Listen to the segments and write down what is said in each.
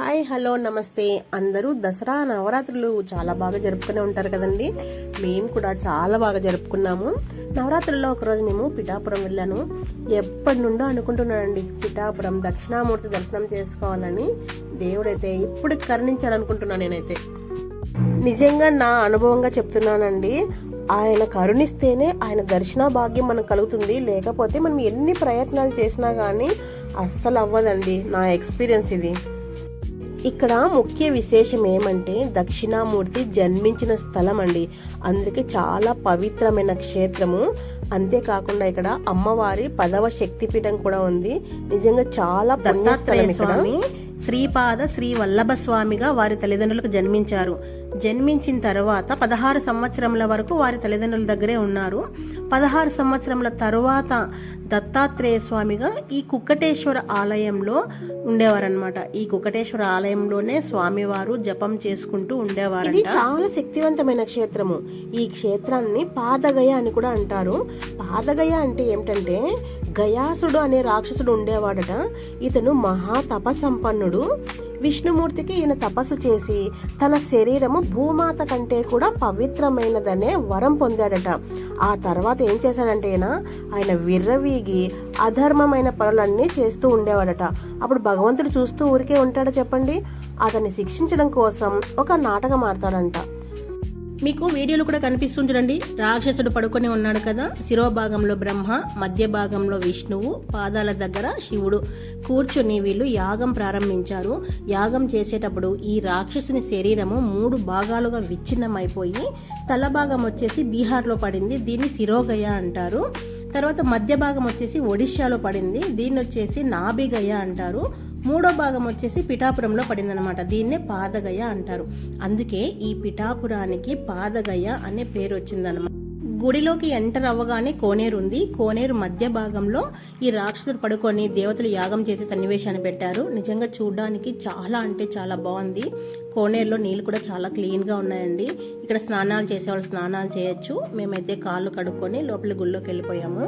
Hi hello నమస్తే. అందరూ దసరా నవరాత్రులు చాలా బాగా జరుపుకునే ఉంటారు కదండి. మేము కూడా చాలా బాగా జరుపుకున్నాము. నవరాత్రుల్లో ఒకరోజు మేము పిఠాపురం వెళ్ళాను. ఎప్పటి నుండో అనుకుంటున్నానండి పిఠాపురం దక్షిణామూర్తి దర్శనం చేసుకోవాలని. దేవుడైతే ఇప్పుడు కరుణించాలనుకుంటున్నాను నేనైతే. నిజంగా నా అనుభవంగా చెప్తున్నానండి ఆయన కరుణిస్తేనే ఆయన దర్శన భాగ్యం మనకు కలుగుతుంది. లేకపోతే మనం ఎన్ని ప్రయత్నాలు చేసినా కానీ అస్సలు అవ్వదండి నా ఎక్స్పీరియన్స్ ఇది. ఇక్కడ ముఖ్య విశేషం ఏమంటే దక్షిణామూర్తి జన్మించిన స్థలం అండి అందుకే చాలా పవిత్రమైన క్షేత్రము. అంతేకాకుండా ఇక్కడ అమ్మవారి పదవ శక్తిపీఠం కూడా ఉంది. నిజంగా చాలా పుణ్యస్థలం ఇక్కడ. శ్రీపాద శ్రీ వల్లభ స్వామిగా వారి తల్లిదండ్రులకు జన్మించారు. జన్మించిన తర్వాత పదహారు సంవత్సరముల వరకు వారి తల్లిదండ్రుల దగ్గరే ఉన్నారు. పదహారు సంవత్సరముల తరువాత దత్తాత్రేయ స్వామిగా ఈ కుక్కటేశ్వర ఆలయంలో ఉండేవారనమాట ఈ కుక్కటేశ్వర ఆలయంలోనే స్వామివారు జపం చేసుకుంటూ ఉండేవారు ఇది చాలా శక్తివంతమైన క్షేత్రము. ఈ క్షేత్రాన్ని పాదగయ అని కూడా అంటారు. పాదగయ అంటే ఏమిటంటే గయాసుడు అనే రాక్షసుడు ఉండేవాడట. ఇతను మహా తపసంపన్నుడు. విష్ణుమూర్తికి ఈయన తపస్సు చేసి తన శరీరము భూమాత కంటే కూడా పవిత్రమైనదనే వరం పొందాడట. ఆ తర్వాత ఏం చేశాడంటే ఈయన ఆయన విర్రవీగి అధర్మమైన పనులన్నీ చేస్తూ ఉండేవాడట. అప్పుడు భగవంతుడు చూస్తూ ఊరికే ఉంటాడో చెప్పండి? అతన్ని శిక్షించడం కోసం ఒక నాటకం ఆడతాడంట. మీకు వీడియోలు కూడా కనిపిస్తుంది చూడండి. రాక్షసుడు పడుకొని ఉన్నాడు కదా. శిరోభాగంలో బ్రహ్మ మధ్య భాగంలో విష్ణువు పాదాల దగ్గర శివుడు. కూర్చొని వీళ్ళు యాగం ప్రారంభించారు. యాగం చేసేటప్పుడు ఈ రాక్షసుని శరీరము మూడు భాగాలుగా విచ్ఛిన్నమైపోయి తల భాగం వచ్చేసి బీహార్లో పడింది దీన్ని శిరోగయ అంటారు. తర్వాత మధ్య భాగం వచ్చేసి ఒడిశాలో పడింది దీన్ని వచ్చేసి నాభిగయ అంటారు. మూడో భాగం వచ్చేసి పిఠాపురంలో పడిందనమాట దీన్నే పాదగయ అంటారు. అందుకే ఈ పిఠాపురానికి పాదగయ అనే పేరు వచ్చిందనమాట గుడిలోకి ఎంటర్ అవ్వగానే కోనేరు ఉంది. కోనేరు మధ్య భాగంలో ఈ రాక్షసుడు పడుకొని దేవతలు యాగం చేసే సన్నివేశాన్ని పెట్టారు. నిజంగా చూడడానికి చాలా అంటే చాలా బాగుంది. కోనేరులో నీళ్ళు కూడా చాలా క్లీన్గా ఉన్నాయండి. ఇక్కడ స్నానాలు చేసేవాళ్ళు స్నానాలు చేయొచ్చు. మేమైతే కాళ్ళు కడుక్కొని లోపల గుళ్ళోకి వెళ్ళిపోయాము.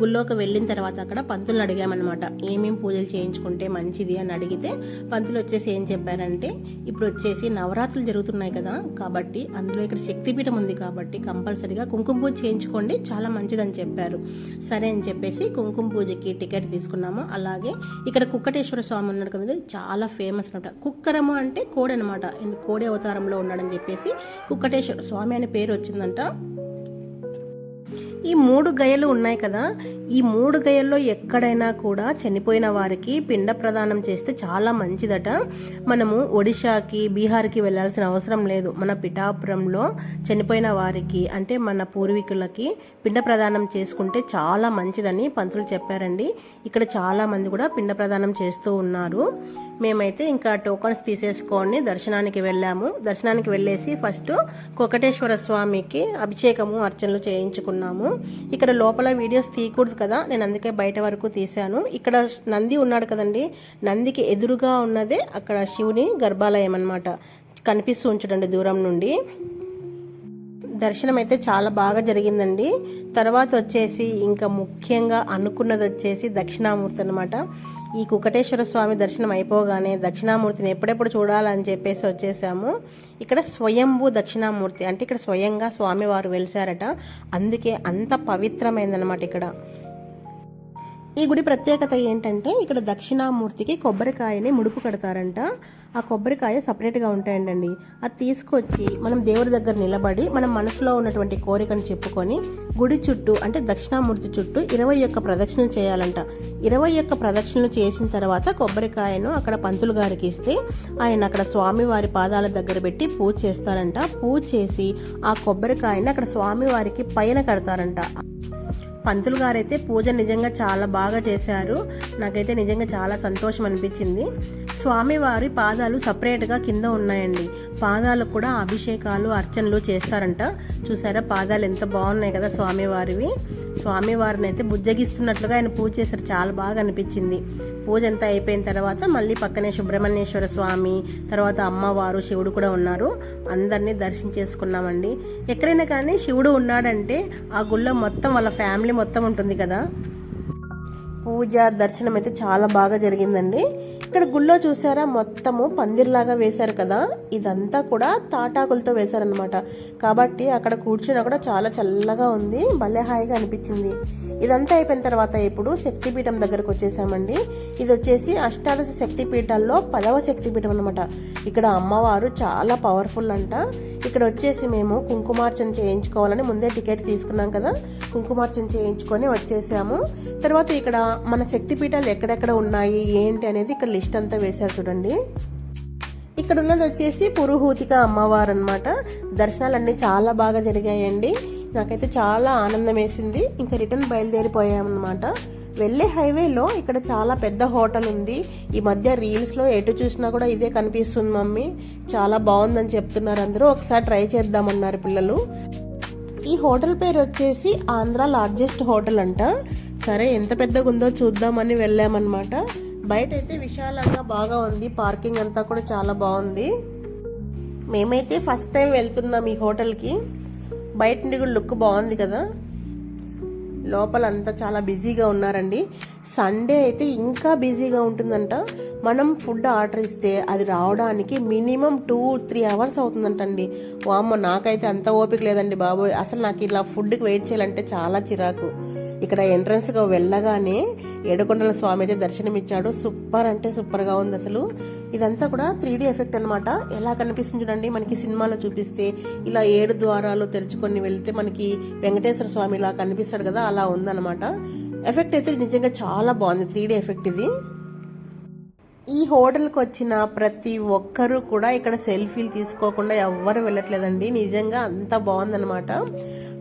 గుళ్ళోకి వెళ్ళిన తర్వాత అక్కడ పంతులు అడిగామన్నమాట. ఏమేమి పూజలు చేయించుకుంటే మంచిది? అని అడిగితే పంతులు వచ్చేసి ఏం చెప్పారంటే ఇప్పుడు వచ్చేసి నవరాత్రులు జరుగుతున్నాయి కదా కాబట్టి అందులో ఇక్కడ శక్తిపీఠం ఉంది కాబట్టి కంపల్సరీగా కుంకుమ పూజ చేయించుకోండి చాలా మంచిదని చెప్పారు. సరే అని చెప్పేసి కుంకుమ పూజకి టికెట్ తీసుకున్నాము. అలాగే ఇక్కడ కుక్కటేశ్వర స్వామి ఉన్నాడు కదండి చాలా ఫేమస్ అనమాట కుక్కరము అంటే కోడనమాట కోడి ఇందు కోడి అవతారంలో ఉన్నాడని చెప్పేసి కుక్కటేశ్వర స్వామి అనే పేరు వచ్చిందంట. ఈ మూడు గయలు ఉన్నాయి కదా ఈ మూడు గయల్లో ఎక్కడైనా కూడా చనిపోయిన వారికి పిండ ప్రదానం చేస్తే చాలా మంచిదట. మనము ఒడిశాకి బీహార్కి వెళ్ళాల్సిన అవసరం లేదు. మన పిఠాపురంలో చనిపోయిన వారికి అంటే మన పూర్వీకులకి పిండ ప్రదానం చేసుకుంటే చాలా మంచిదని పంతులు చెప్పారండి. ఇక్కడ చాలా మంది కూడా పిండ ప్రదానం చేస్తూ ఉన్నారు. మేమైతే ఇంకా టోకన్స్ తీసేసుకొని దర్శనానికి వెళ్ళాము. దర్శనానికి వెళ్ళేసి ఫస్ట్ కొకటేశ్వర స్వామికి అభిషేకము అర్చనలు చేయించుకున్నాము. ఇక్కడ లోపల వీడియోస్ తీయకూడదు కదా నేను అందుకే బయట వరకు తీశాను. ఇక్కడ నంది ఉన్నాడు కదండి నందికి ఎదురుగా ఉన్నదే అక్కడ శివుని గర్భాలయం అనమాట కనిపిస్తూ ఉంచడండి దూరం నుండి. దర్శనం అయితే చాలా బాగా జరిగిందండి. తర్వాత వచ్చేసి ఇంకా ముఖ్యంగా అనుకున్నది వచ్చేసి దక్షిణామూర్తి అనమాట ఈ కుకటేశ్వర స్వామి దర్శనం అయిపోగానే దక్షిణామూర్తిని ఎప్పుడెప్పుడు చూడాలని చెప్పేసి వచ్చేసాము. ఇక్కడ స్వయంభూ దక్షిణామూర్తి అంటే ఇక్కడ స్వయంగా స్వామివారు వెలిసారట అందుకే అంత పవిత్రమైందనమాట ఇక్కడ. ఈ గుడి ప్రత్యేకత ఏంటంటే ఇక్కడ దక్షిణామూర్తికి కొబ్బరికాయని ముడుపు కడతారంట. ఆ కొబ్బరికాయ సపరేట్గా ఉంటాయండి అది తీసుకొచ్చి మనం దేవుడి దగ్గర నిలబడి మనం మనసులో ఉన్నటువంటి కోరికను చెప్పుకొని గుడి చుట్టూ అంటే దక్షిణామూర్తి చుట్టూ ఇరవై ఒక్క ప్రదక్షిణలు చేయాలంట. ఇరవై ఒక్క ప్రదక్షిణలు చేసిన తర్వాత కొబ్బరికాయను అక్కడ పంతులు గారికి ఇస్తే ఆయన అక్కడ స్వామివారి పాదాల దగ్గర పెట్టి పూజ చేస్తారంట. పూజ చేసి ఆ కొబ్బరికాయని అక్కడ స్వామివారికి పైన కడతారంట. పంతులు గారైతే పూజ నిజంగా చాలా బాగా చేశారు. నాకైతే నిజంగా చాలా సంతోషం అనిపించింది. స్వామివారి పాదాలు సపరేట్గా కింద ఉన్నాయండి. పాదాలకు కూడా అభిషేకాలు అర్చనలు చేస్తారంట. చూసారా? పాదాలు ఎంత బాగున్నాయి కదా స్వామివారివి. స్వామివారిని అయితే బుజ్జగిస్తున్నట్లుగా ఆయన పూజ చేశారు. చాలా బాగా అనిపించింది. పూజ అంతా అయిపోయిన తర్వాత మళ్ళీ పక్కనే సుబ్రహ్మణ్యేశ్వర స్వామి తర్వాత అమ్మవారు శివుడు కూడా ఉన్నారు. అందరినీ దర్శించేసుకున్నామండి ఎక్కడైనా కానీ శివుడు ఉన్నాడంటే ఆ గుళ్ళో మొత్తం వాళ్ళ ఫ్యామిలీ మొత్తం ఉంటుంది కదా. పూజ దర్శనం అయితే చాలా బాగా జరిగిందండి. ఇక్కడ గుళ్ళో చూసారా మొత్తము పందిర్లాగా వేశారు కదా. ఇదంతా కూడా తాటాకులతో వేశారనమాట కాబట్టి అక్కడ కూర్చున్నా కూడా చాలా చల్లగా ఉంది. భలే హాయిగా అనిపించింది. ఇదంతా అయిపోయిన తర్వాత ఇప్పుడు శక్తిపీఠం దగ్గరకు వచ్చేసామండి. ఇది వచ్చేసి అష్టాదశ శక్తిపీఠాల్లో పదవ శక్తిపీఠం అనమాట ఇక్కడ అమ్మవారు చాలా పవర్ఫుల్ అంట. ఇక్కడ వచ్చేసి మేము కుంకుమార్చన చేయించుకోవాలని ముందే టికెట్ తీసుకున్నాం కదా. కుంకుమార్చన చేయించుకొని వచ్చేసాము. తర్వాత ఇక్కడ మన శక్తిపీఠాలు ఎక్కడెక్కడ ఉన్నాయి ఏంటి అనేది ఇక్కడ లిస్ట్ అంతా వేశారు చూడండి. ఇక్కడ ఉన్నది వచ్చేసి పురుహూతిక అమ్మవారు అనమాట దర్శనాలన్నీ చాలా బాగా జరిగాయండి. నాకైతే చాలా ఆనందం వేసింది. ఇంకా రిటర్న్ బయలుదేరిపోయామన్నమాట. వెళ్ళే హైవేలో ఇక్కడ చాలా పెద్ద హోటల్ ఉంది. ఈ మధ్య రీల్స్లో ఎటు చూసినా కూడా ఇదే కనిపిస్తుంది మమ్మీ. చాలా బాగుందని చెప్తున్నారు అందరూ. ఒకసారి ట్రై చేద్దామన్నారు పిల్లలు. ఈ హోటల్ పేరు వచ్చేసి ఆంధ్ర లార్జెస్ట్ హోటల్ అంట. సరే ఎంత పెద్దగా ఉందో చూద్దామని వెళ్ళామన్నమాట. బయట అయితే విశాలంగా బాగా ఉంది. పార్కింగ్ అంతా కూడా చాలా బాగుంది. మేమైతే ఫస్ట్ టైం వెళ్తున్నాం ఈ హోటల్కి. బయట నుండి కూడా లుక్ బాగుంది కదా. లోపల అంతా చాలా బిజీగా ఉన్నారండి. సండే అయితే ఇంకా బిజీగా ఉంటుందంట. మనం ఫుడ్ ఆర్డర్ ఇస్తే అది రావడానికి మినిమం టూ త్రీ అవర్స్ అవుతుందంటండి. వామ్మ నాకైతే అంత ఓపిక లేదండి బాబోయ్. అసలు నాకు ఇలా ఫుడ్కి వెయిట్ చేయాలంటే చాలా చిరాకు. ఇక్కడ ఎంట్రన్స్గా వెళ్ళగానే ఏడుకొండల స్వామి అయితే దర్శనమిచ్చాడు. సూపర్ అంటే సూపర్గా ఉంది అసలు. ఇదంతా కూడా త్రీ ఎఫెక్ట్ అనమాట ఎలా కనిపిస్తుంది చూడండి. మనకి సినిమాలో చూపిస్తే ఇలా ఏడు ద్వారాలు తెరుచుకొని వెళ్తే మనకి వెంకటేశ్వర స్వామి ఇలా కనిపిస్తాడు కదా అలా ఉందన్నమాట. ఎఫెక్ట్ అయితే నిజంగా చాలా బాగుంది. త్రీ ఎఫెక్ట్ ఇది. ఈ హోటల్కి వచ్చిన ప్రతి ఒక్కరూ కూడా ఇక్కడ సెల్ఫీలు తీసుకోకుండా ఎవ్వరు వెళ్ళట్లేదండి. నిజంగా అంత బాగుందనమాట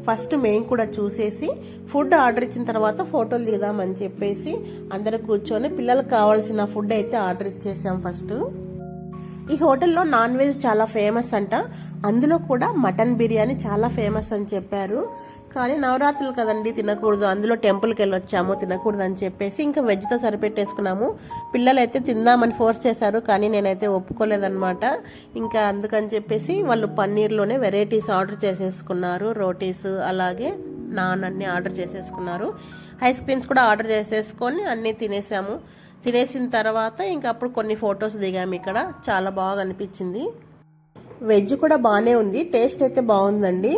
ఫస్ట్ మేము కూడా చూసేసి ఫుడ్ ఆర్డర్ ఇచ్చిన తర్వాత ఫోటోలు దిగుదామని చెప్పేసి అందరూ కూర్చొని పిల్లలకు కావాల్సిన ఫుడ్ అయితే ఆర్డర్ ఇచ్చేసాం ఫస్ట్. ఈ హోటల్లో నాన్ వెజ్ చాలా ఫేమస్ అంట. అందులో కూడా మటన్ బిర్యానీ చాలా ఫేమస్ అని చెప్పారు. కానీ నవరాత్రులు కదండి తినకూడదు. అందులో టెంపుల్కి వెళ్ళి వచ్చాము తినకూడదు అని చెప్పేసి ఇంకా వెజ్తో సరిపెట్టేసుకున్నాము. పిల్లలు అయితే తిందామని ఫోర్స్ చేశారు కానీ నేనైతే ఒప్పుకోలేదనమాట ఇంకా అందుకని చెప్పేసి వాళ్ళు పన్నీర్లోనే వెరైటీస్ ఆర్డర్ చేసేసుకున్నారు. రోటీస్ అలాగే నాన్ అన్ని ఆర్డర్ చేసేసుకున్నారు. ఐస్ క్రీమ్స్ కూడా ఆర్డర్ చేసేసుకొని అన్నీ తినేసాము. తినేసిన తర్వాత ఇంకా అప్పుడు కొన్ని ఫొటోస్ దిగాము ఇక్కడ. చాలా బాగా అనిపించింది. వెజ్ కూడా బాగానే ఉంది. టేస్ట్ అయితే బాగుందండి.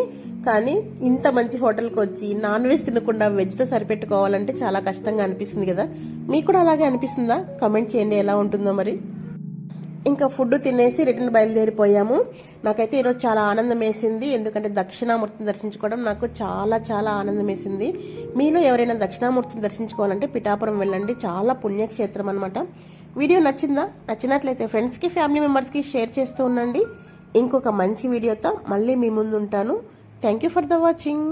కానీ ఇంత మంచి హోటల్కి వచ్చి నాన్ వెజ్ తినకుండా వెజ్తో సరిపెట్టుకోవాలంటే చాలా కష్టంగా అనిపిస్తుంది కదా. మీకు కూడా అలాగే అనిపిస్తుందా? కమెంట్ చేయండి. ఎలా ఉంటుందో మరి. ఇంకా ఫుడ్ తినేసి రిటర్న్ బయలుదేరిపోయాము. నాకైతే ఈరోజు చాలా ఆనందం వేసింది ఎందుకంటే దక్షిణామూర్తిని దర్శించుకోవడం నాకు చాలా చాలా ఆనందం వేసింది మీలో ఎవరైనా దక్షిణామూర్తిని దర్శించుకోవాలంటే పిఠాపురం వెళ్ళండి. చాలా పుణ్యక్షేత్రం అనమాట వీడియో నచ్చిందా? నచ్చినట్లయితే ఫ్రెండ్స్కి ఫ్యామిలీ మెంబర్స్కి షేర్ చేస్తూ ఉండండి. ఇంకొక మంచి వీడియోతో మళ్ళీ మీ ముందు ఉంటాను thank you for the watching.